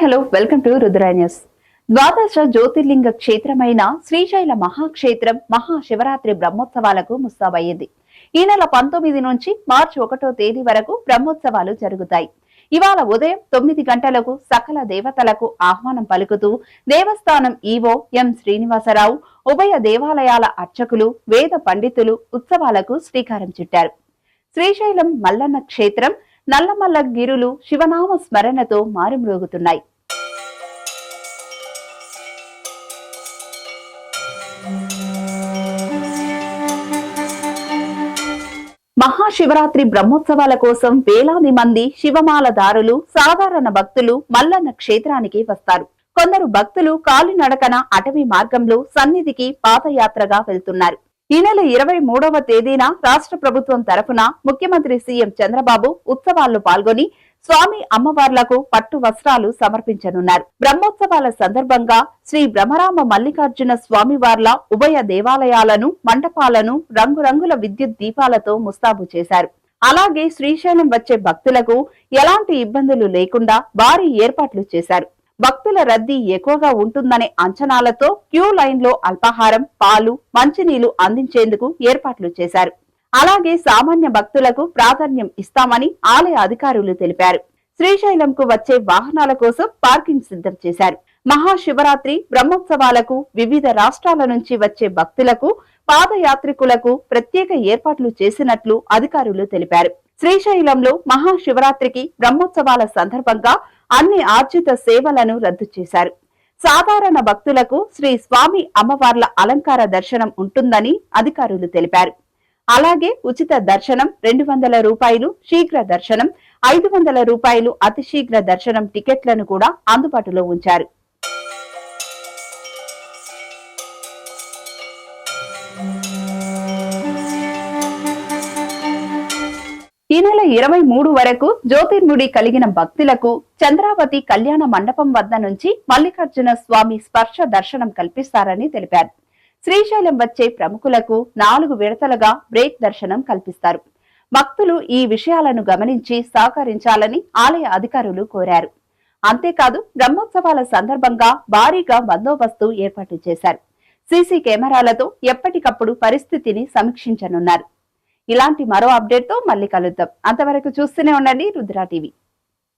Hello welcome to Rudra news. ద్వాదశ జ్యోతిర్లింగ క్షేత్రమైన శ్రీశైల మహాక్షేత్రం మహాశివరాత్రి బ్రహ్మోత్సవాలకు ముస్తాబయ్యింది ఈ నెల పంతొమ్మిది నుంచి మార్చి ఒకటో తేదీ వరకు బ్రహ్మోత్సవాలు జరుగుతాయి. ఇవాళ ఉదయం తొమ్మిది గంటలకు సకల దేవతలకు ఆహ్వానం పలుకుతూ దేవస్థానం ఈవో ఎం శ్రీనివాసరావు ఉభయ దేవాలయాల అర్చకులు వేద పండితులు ఉత్సవాలకు శ్రీకారం చుట్టారు. శ్రీశైలం మల్లన్న క్షేత్రం నల్లమల్ల గిరులు శివనామ స్మరణతో మారుమ్రోగుతున్నాయి. మహాశివరాత్రి బ్రహ్మోత్సవాల కోసం వేలాది మంది శివమాలదారులు సాధారణ భక్తులు మల్లన్న క్షేత్రానికి వస్తారు. కొందరు భక్తులు కాలినడకన అటవీ మార్గంలో సన్నిధికి పాదయాత్రగా వెళ్తున్నారు. ఈ నెల ఇరవై మూడవ తేదీన రాష్ట్ర ప్రభుత్వం తరఫున ముఖ్యమంత్రి సీఎం చంద్రబాబు ఉత్సవాల్లో పాల్గొని స్వామి అమ్మవార్లకు పట్టు వస్త్రాలు సమర్పించనున్నారు. బ్రహ్మోత్సవాల సందర్భంగా శ్రీ బ్రహ్మరామ మల్లికార్జున స్వామివార్ల ఉభయ దేవాలయాలను మండపాలను రంగురంగుల విద్యుత్ దీపాలతో ముస్తాబు చేశారు. అలాగే శ్రీశైలం వచ్చే భక్తులకు ఎలాంటి ఇబ్బందులు లేకుండా భారీ ఏర్పాట్లు చేశారు. భక్తుల రద్దీ ఎక్కువగా ఉంటుందనే అంచనాలతో క్యూ లైన్లో అల్పాహారం పాలు మంచినీళ్ళు అందించేందుకు ఏర్పాట్లు చేశారు. అలాగే సామాన్య భక్తులకు ప్రాధాన్యం ఇస్తామని ఆలయ అధికారులు తెలిపారు. శ్రీశైలంకు వచ్చే వాహనాల కోసం పార్కింగ్ సిద్ధం చేశారు. మహాశివరాత్రి బ్రహ్మోత్సవాలకు వివిధ రాష్ట్రాల నుంచి వచ్చే భక్తులకు పాదయాత్రికులకు ప్రత్యేక ఏర్పాట్లు చేసినట్లు అధికారులు తెలిపారు. శ్రీశైలంలో మహాశివరాత్రికి బ్రహ్మోత్సవాల సందర్భంగా అన్ని ఆర్జిత సేవలను రద్దు చేశారు. సాధారణ భక్తులకు శ్రీ స్వామి అమ్మవార్ల అలంకార దర్శనం ఉంటుందని అధికారులు తెలిపారు. అలాగే ఉచిత దర్శనం రెండు వందల రూపాయలు శీఘ్ర దర్శనం ఐదు వందల రూపాయలు అతి శీఘ్ర దర్శనం టికెట్లను కూడా అందుబాటులో ఉంచారు. ఈ నెల ఇరవై మూడు వరకు జ్యోతిర్ముడి కలిగిన భక్తులకు చంద్రావతి కళ్యాణ మండపం వద్ద నుంచి మల్లికార్జున స్వామి స్పర్శ దర్శనం కల్పిస్తారని తెలిపారు. శ్రీశైలం వచ్చే ప్రముఖులకు నాలుగు విడతలుగా బ్రేక్ దర్శనం కల్పిస్తారు. భక్తులు ఈ విషయాలను గమనించి సహకరించాలని ఆలయ అధికారులు కోరారు. అంతేకాదు బ్రహ్మోత్సవాల సందర్భంగా భారీగా బందోబస్తు ఏర్పాటు చేశారు. సీసీ కెమెరాలతో ఎప్పటికప్పుడు పరిస్థితిని సమీక్షించనున్నారు. ఇలాంటి మరో అప్డేట్తో మళ్ళీ కలుద్దాం. అంతవరకు చూస్తూనే ఉండండి రుద్రా టీవీ.